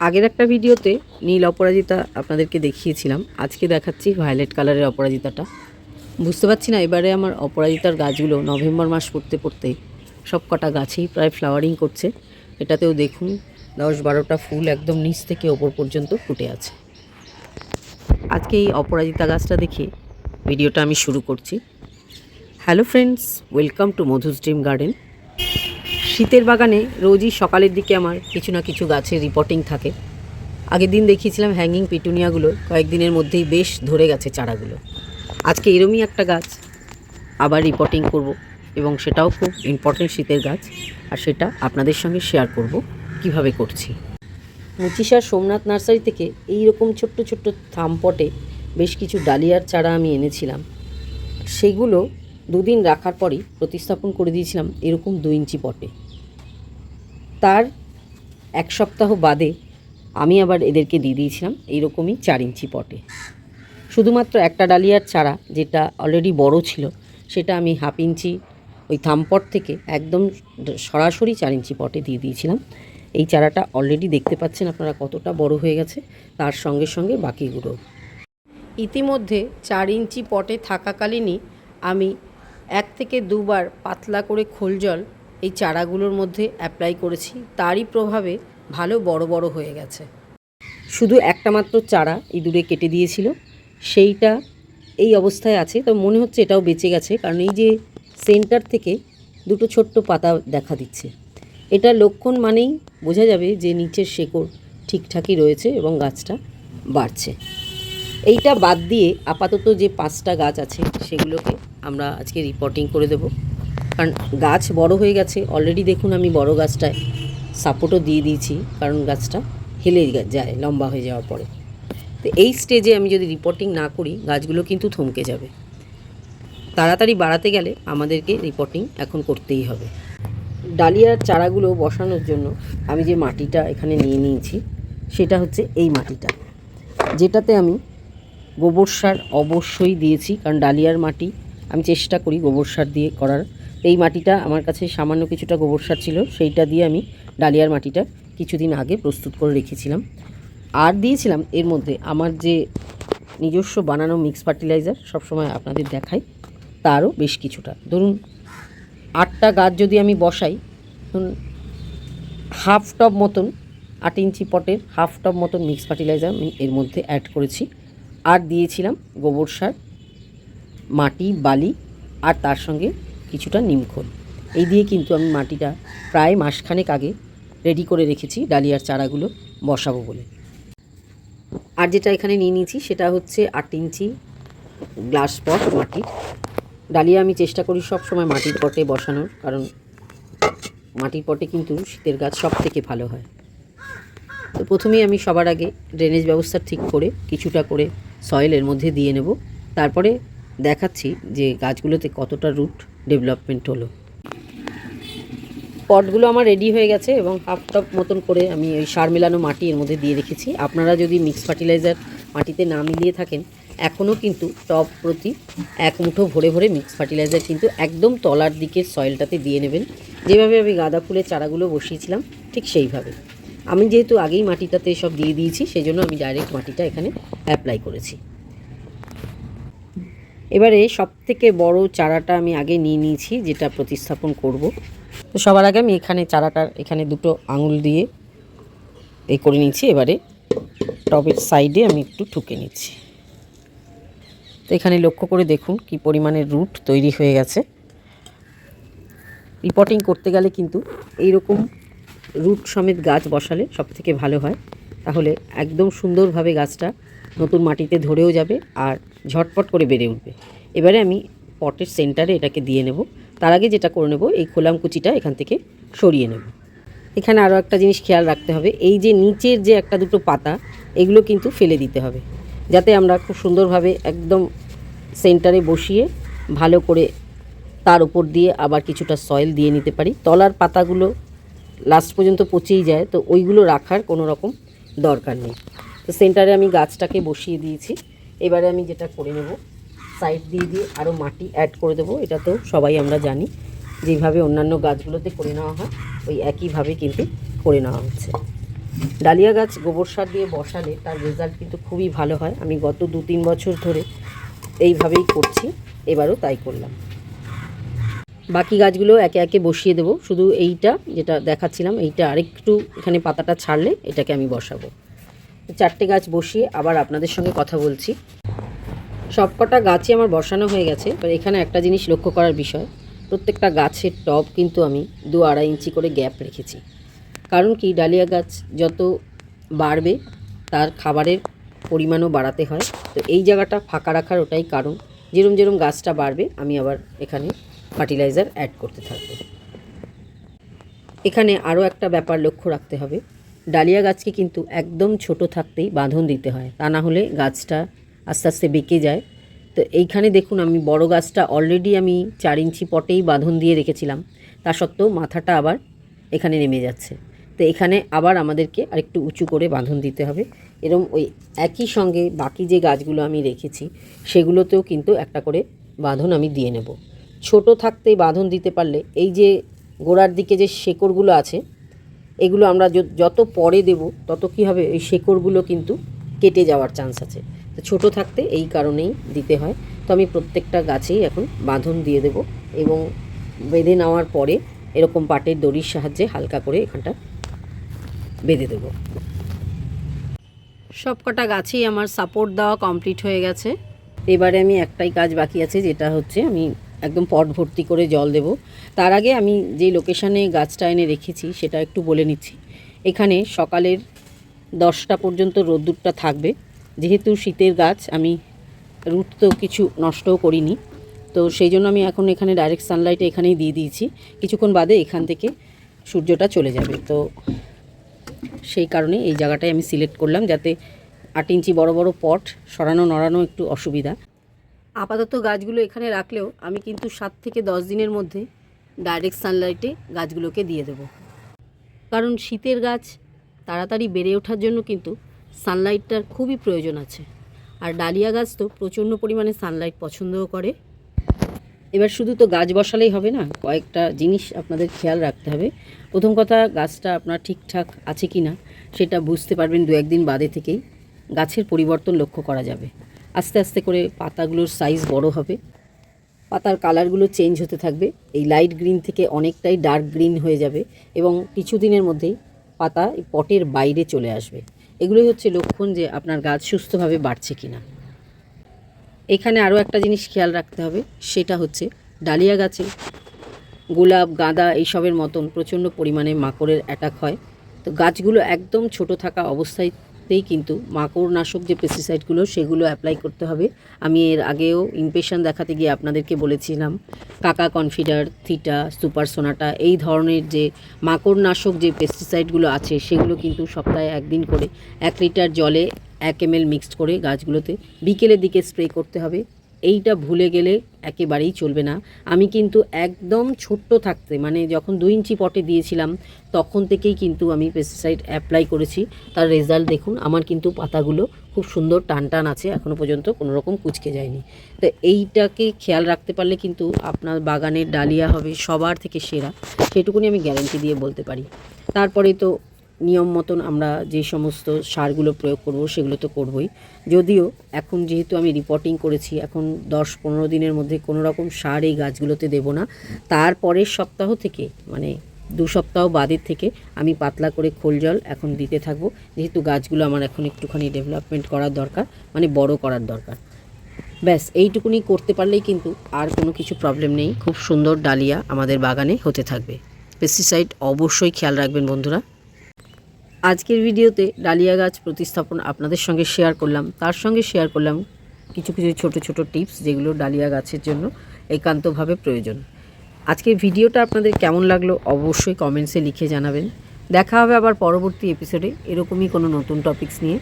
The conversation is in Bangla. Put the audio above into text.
আগের একটা ভিডিওতে নীল অপরাজিতা আপনাদেরকে দেখিয়েছিলাম। আজকে দেখাচ্ছি ভায়োলেট কালারের অপরাজিতাটা। বুঝতে পারছি না, এবারে আমার অপরাজিতার গাছগুলো নভেম্বর মাস পড়তে পড়তে সব কটা গাছেই প্রায় ফ্লাওয়ারিং করছে। এটাতেও দেখুন, দশ বারোটা ফুল একদম নিচ থেকে ওপর পর্যন্ত ফুটে আছে। আজকে এই অপরাজিতা গাছটা দেখে ভিডিওটা আমি শুরু করছি। Hello friends welcome to Madhus dream garden শীতের বাগানে রোজই সকালের দিকে আমার কিছু না কিছু গাছের রিপোর্টিং থাকে। আগের দিন দেখিয়েছিলাম হ্যাঙ্গিং পিটুনিয়াগুলো, কয়েকদিনের মধ্যেই বেশ ধরে গেছে চারাগুলো। আজকে এরমই একটা গাছ আবার রিপোর্টিং করব এবং সেটাও খুব ইম্পর্টেন্ট শীতের গাছ আর সেটা আপনাদের সঙ্গে শেয়ার করব কীভাবে করছি। মুচিসার সোমনাথ নার্সারি থেকে এই রকম ছোট্ট ছোট্ট থামপটে বেশ কিছু ডালিয়ার চারা আমি এনেছিলাম। সেগুলো দুদিন রাখার পরই প্রতিস্থাপন করে দিয়েছিলাম এরকম দু ইঞ্চি পটে। তার এক সপ্তাহ বাদে আমি আবার এদেরকে দিয়ে দিয়েছিলাম এইরকমই চার ইঞ্চি পটে। শুধুমাত্র একটা ডালিয়ার চারা যেটা অলরেডি বড় ছিল, সেটা আমি হাফ ইঞ্চি ওই থামপট থেকে একদম সরাসরি চার ইঞ্চি পটে দিয়ে দিয়েছিলাম। এই চারাটা অলরেডি দেখতে পাচ্ছেন আপনারা কতটা বড় হয়ে গেছে, তার সঙ্গে সঙ্গে বাকিগুলো। ইতিমধ্যে চার ইঞ্চি পটে থাকাকালীনই আমি এক থেকে দুবার পাতলা করে খোল জল এই চারাগুলোর মধ্যে অ্যাপ্লাই করেছি, তারই প্রভাবে ভালো বড় বড় হয়ে গেছে। শুধু একটা মাত্র চারা ইঁদুরে কেটে দিয়েছিল, সেইটা এই অবস্থায় আছে। তো মনে হচ্ছে এটাও বেঁচে গেছে, কারণ এই যে সেন্টার থেকে দুটো ছোট্ট পাতা দেখা দিচ্ছে। এটা লক্ষণ মানেই বোঝা যাবে যে নিচের শেকড় ঠিকঠাকই রয়েছে এবং গাছটা বাড়ছে। এইটা বাদ দিয়ে আপাতত যে পাঁচটা গাছ আছে, সেগুলোকে আমরা আজকে রিপোর্টিং করে দেব। কারণ গাছ বড় হয়ে গেছে অলরেডি দেখুন আমি বড় গাছটায় সাপোর্টও দিয়ে দিয়েছি, কারণ গাছটা হেলে যায়, লম্বা হয়ে যাওয়ার পরে। তো এই স্টেজে আমি যদি রিপোর্টিং না করি, গাছগুলো কিন্তু থমকে যাবে। তাড়াতাড়ি বাড়াতে গেলে আমাদেরকে রিপোর্টিং এখন করতেই হবে। ডালিয়ার চারাগুলো বসানোর জন্য আমি যে মাটিটা এখানে নিয়ে নিয়েছি, সেটা হচ্ছে এই মাটিটা। যেটাতে আমি গোবর সার অবশ্যই দিয়েছি, কারণ ডালিয়ার মাটি, আমি চেষ্টা করি গোবর সার দিয়ে করার। এই মাটিটা আমার কাছে সামান্য কিছুটা গোবর সার ছিল, সেইটা দিয়ে আমি ডালিয়ার মাটিটা কিছুদিন আগে প্রস্তুত করে রেখেছিলাম। আর দিয়েছিলাম, এর মধ্যে আমার যে নিজস্ব বানানো মিক্স ফার্টিলাইজার সবসময় আপনাদের দেখাই, তারও বেশ কিছুটা। ধরুন, আটটা গাছ যদি আমি বসাই, ধরুন হাফ টব মতন, আট ইঞ্চি পটের হাফ টব মতন মিক্স ফার্টিলাইজার আমি এর মধ্যে অ্যাড করেছি। আর দিয়েছিলাম গোবর সার, মাটি, বালি, আর তার সঙ্গে কিছুটা নিমখোল এই দিয়ে কিন্তু আমি মাটিটা প্রায় মাসখানেক আগে রেডি করে রেখেছি, ডালিয়ার চারাগুলো বসাবো বলে। আর যেটা এখানে নিয়ে নিয়েছি সেটা হচ্ছে আট ইঞ্চি গ্লাস পট মাটির ডালিয়া আমি চেষ্টা করি সব সময় মাটির পটে বসানোর, কারণ মাটির পটে কিন্তু শীতের গাছ সব থেকে ভালো হয়। তো প্রথমেই আমি সবার আগে ড্রেনেজ ব্যবস্থা ঠিক করে কিছুটা করে সয়েলের মধ্যে দিয়ে নেব। তারপরে দেখাচ্ছি যে গাছগুলোতে কতটা রুট ডেভেলপমেন্ট হলো। পটগুলো আমার রেডি হয়ে গেছে এবং হাফ টপ মতন করে আমি ওই সার মেলানো মাটি এর মধ্যে দিয়ে রেখেছি। আপনারা যদি মিক্স ফার্টিলাইজার মাটিতে না মিলিয়ে থাকেন এখনও কিন্তু টপ প্রতি এক মুঠো ভরে ভরে মিক্স ফার্টিলাইজার কিন্তু একদম তলার দিকের সয়েলটাতে দিয়ে নেবেন। যেভাবে আমি গাঁদা ফুলের চারাগুলো বসিয়েছিলাম, ঠিক সেইভাবে। আমি যেহেতু আগেই মাটিটাতে সব দিয়ে দিয়েছি সেই জন্য আমি ডাইরেক্ট মাটিটা এখানে অ্যাপ্লাই করেছি। এবারে সব থেকে বড় চারাটা আমি আগে নিয়ে নিয়েছি, যেটা প্রতিস্থাপন করব। তো সবার আগে আমি এখানে চারাটার, এখানে দুটো আঙুল দিয়ে এই করে নিয়েছি। এবারে টবের সাইডে আমি একটু ঠুকে নিচ্ছি। তো এখানে লক্ষ্য করে দেখুন কি পরিমাণে রুট তৈরি হয়ে গেছে। রিপোর্টিং করতে গেলে কিন্তু এই রকম রুট সমেত গাছ বসালে সব থেকে ভালো হয়। তাহলে একদম সুন্দরভাবে গাছটা নতুন মাটিতে ধরেও যাবে আর ঝটপট করে বেড়ে উঠবে। এবারে আমি পটের সেন্টারে এটাকে দিয়ে নেব। তার আগে যেটা করে নেব, এই খোলাম কুচিটা এখান থেকে সরিয়ে নেব। এখানে আরও একটা জিনিস খেয়াল রাখতে হবে, এই যে নিচের যে একটা দুটো পাতা, এগুলো কিন্তু ফেলে দিতে হবে। যাতে আমরা খুব সুন্দরভাবে একদম সেন্টারে বসিয়ে ভালো করে তার উপর দিয়ে আবার কিছুটা সয়েল দিয়ে নিতে পারি। তলার পাতাগুলো লাস্ট পর্যন্ত পচেই যায়, তো ওইগুলো রাখার কোনো রকম দরকার নেই। তো সেন্টারে আমি গাছটাকে বসিয়ে দিয়েছি। এবারে আমি যেটা করে নেব সাইড দিয়ে দিয়ে আরও মাটি অ্যাড করে দেবো এটা তো সবাই আমরা জানি যেভাবে অন্যান্য গাছগুলোতে করে নেওয়া হয়, ওই একইভাবে কিন্তু করে নেওয়া হচ্ছে। ডালিয়া গাছ গোবর সার দিয়ে বসালে তার রেজাল্ট কিন্তু খুবই ভালো হয়। আমি গত দু তিন বছর ধরে এইভাবেই করছি, এবারও তাই করলাম। বাকি গাছগুলো একে একে বসিয়ে দেবো, শুধু এইটা যেটা দেখাচ্ছিলাম, এইটা আরেকটু এখানে পাতাটা ছাড়লে এটাকে আমি বসাবো। চারটে গাছ বসিয়ে আবার আপনাদের সঙ্গে কথা বলছি। সবকটা গাছই আমার বসানো হয়ে গেছে। এবার এখানে একটা জিনিস লক্ষ্য করার বিষয়, প্রত্যেকটা গাছের টব কিন্তু আমি দু আড়াই ইঞ্চি করে গ্যাপ রেখেছি। কারণ কি, ডালিয়া গাছ যত বাড়বে, তার খাবারের পরিমাণও বাড়াতে হয়। তো এই জায়গাটা ফাঁকা রাখার ওটাই কারণ। যেরম যেরম গাছটা বাড়বে, আমি আবার এখানে ফার্টিলাইজার অ্যাড করতে থাকব। এখানে আরও একটা ব্যাপার লক্ষ্য রাখতে হবে। ডালিয়া গাছকে কিন্তু একদম ছোট থাকতেই বাঁধন দিতে হয়। তা না হলে গাছটা আস্তে আস্তে বেঁকে যায়। তো এইখানে দেখুন, আমি বড় গাছটা অলরেডি আমি চার ইঞ্চি পটেই বাঁধন দিয়ে রেখেছিলাম। তা সত্ত্বেও মাথাটা আবার এখানে নেমে যাচ্ছে। তো এখানে আবার আমাদেরকে আরেকটু উঁচু করে বাঁধন দিতে হবে। এরম ওই একই সঙ্গে বাকি যে গাছগুলো আমি রেখেছি, সেগুলোতেও কিন্তু একটা করে বাঁধন আমি দিয়ে নেব। ছোট থাকতেই বাঁধন দিতে পারলে, এই যে গোড়ার দিকে যে শেকড়গুলো আছে এগুলো আমরা যত পরে দেব, তত কী হবে, এই শেকড়গুলো কিন্তু কেটে যাওয়ার চান্স আছে। তো ছোটো থাকতে এই কারণেই দিতে হয়। তো আমি প্রত্যেকটা গাছেই এখন বাঁধন দিয়ে দেব এবং বেঁধে নেওয়ার পরে এরকম পাটের দড়ির সাহায্যে হালকা করে এখানটা বেঁধে দেবো। সব কটা গাছেই আমার সাপোর্ট দেওয়া কমপ্লিট হয়ে গেছে। এবারে আমি একটাই কাজ বাকি আছে, যেটা হচ্ছে আমি একদম পট ভর্তি করে জল দেব। তার আগে আমি যে লোকেশানে গাছটা এনে রেখেছি সেটা একটু বলে নিচ্ছি। এখানে সকালের দশটা পর্যন্ত রোদ্দুরটা থাকবে। যেহেতু শীতের গাছ, আমি রুট তো কিছু নষ্টও করিনি। তো সেই জন্য আমি এখন এখানে ডাইরেক্ট সানলাইটে এখানেই দিয়ে দিয়েছি। কিছুক্ষণ বাদে এখান থেকে সূর্যটা চলে যাবে। তো সেই কারণে এই জায়গাটায় আমি সিলেক্ট করলাম যাতে আট ইঞ্চি বড় বড় পট সরানো নড়ানো একটু অসুবিধা। আপাতত গাছগুলো এখানে রাখলেও আমি কিন্তু সাত থেকে দশ দিনের মধ্যে ডাইরেক্ট সানলাইটে গাছগুলোকে দিয়ে দেব। কারণ শীতের গাছ তাড়াতাড়ি বেড়ে ওঠার জন্য কিন্তু সানলাইটটার খুবই প্রয়োজন আছে। আর ডালিয়া গাছ তো প্রচণ্ড পরিমাণে সানলাইট পছন্দও করে। এবার শুধু তো গাছ বসালেই হবে না, কয়েকটা জিনিস আপনাদের খেয়াল রাখতে হবে। প্রথম কথা, গাছটা আপনার ঠিকঠাক আছে কি না সেটা বুঝতে পারবেন দু একদিন বাদে থেকেই। গাছের পরিবর্তন লক্ষ্য করা যাবে। আস্তে আস্তে করে পাতাগুলোর সাইজ বড় হবে। পাতার কালারগুলো চেঞ্জ হতে থাকবে। এই লাইট গ্রিন থেকে অনেকটাই ডার্ক গ্রিন হয়ে যাবে এবং কিছুদিনের মধ্যেই পাতা পটের বাইরে চলে আসবে। এগুলোই হচ্ছে লক্ষণ যে আপনার গাছ সুস্থভাবে বাড়ছে কি না এখানে আরও একটা জিনিস খেয়াল রাখতে হবে, সেটা হচ্ছে ডালিয়া গাছে গোলাপ, গাঁদা এইসবের মতন প্রচণ্ড পরিমাণে মাকড়ের অ্যাটাক হয়। তো গাছগুলো একদম ছোট থাকা অবস্থাতেই কিন্তু মাকড় নাশক যে পেস্টিসাইডগুলো সেগুলো অ্যাপ্লাই করতে হবে। আমি এর আগেও ইমপ্রেশন দেখাতে গিয়ে আপনাদেরকে বলেছিলাম, কাকা কনফিডার থিটা সুপার সোনাটা এই ধরনের যে মাকড় নাশক যে পেস্টিসাইডগুলো আছে, সেগুলো কিন্তু সপ্তাহে একদিন করে এক লিটার জলে এক এম এল মিক্সড করে গাছগুলোতে বিকেলের দিকে স্প্রে করতে হবে। এইটা ভুলে গেলে একেবারেই চলবে না। আমি কিন্তু একদম ছোট্ট থাকতে মানে যখন দুই ইঞ্চি পটে দিয়েছিলাম, তখন থেকেই কিন্তু আমি পেস্টিসাইড অ্যাপ্লাই করেছি। তার রেজাল্ট দেখুন, আমার কিন্তু পাতাগুলো খুব সুন্দর টান টান আছে এখনও পর্যন্ত কোনো রকম কুচকে যায়নি। তো এইটাকে খেয়াল রাখতে পারলে কিন্তু আপনার বাগানের ডালিয়া হবে সবার থেকে সেরা, সেটুকুনি আমি গ্যারান্টি দিয়ে বলতে পারি। তারপরে তো নিয়ম মতন আমরা যে সমস্ত সারগুলো প্রয়োগ করব সেগুলো তো করবই। যদিও এখন যেহেতু আমি রিপোর্টিং করেছি, এখন দশ পনেরো দিনের মধ্যে কোনো রকম সার এই গাছগুলোতে দেব না। তারপরের সপ্তাহ থেকে মানে দু সপ্তাহ বাদের থেকে আমি পাতলা করে খোল জল এখন দিতে থাকব। যেহেতু গাছগুলো আমার এখন একটুখানি ডেভেলপমেন্ট করার দরকার মানে বড় করার দরকার। ব্যাস, এইটুকুনি করতে পারলেই কিন্তু আর কোনো কিছু প্রবলেম নেই। খুব সুন্দর ডালিয়া আমাদের বাগানে হতে থাকবে। পেস্টিসাইড অবশ্যই খেয়াল রাখবেন বন্ধুরা। আজকের ভিডিওতে ডালিয়া গাছ প্রতিস্থাপন আপনাদের সঙ্গে শেয়ার করলাম। তার সঙ্গে শেয়ার করলাম কিছু কিছু ছোট ছোট টিপস যেগুলো ডালিয়া গাছের জন্য একান্তভাবে প্রয়োজন। আজকের ভিডিওটা আপনাদের কেমন লাগল অবশ্যই কমেন্টসে লিখে জানাবেন। দেখা হবে আবার পরবর্তী এপিসোডে এরকমই কোনো নতুন টপিকস নিয়ে।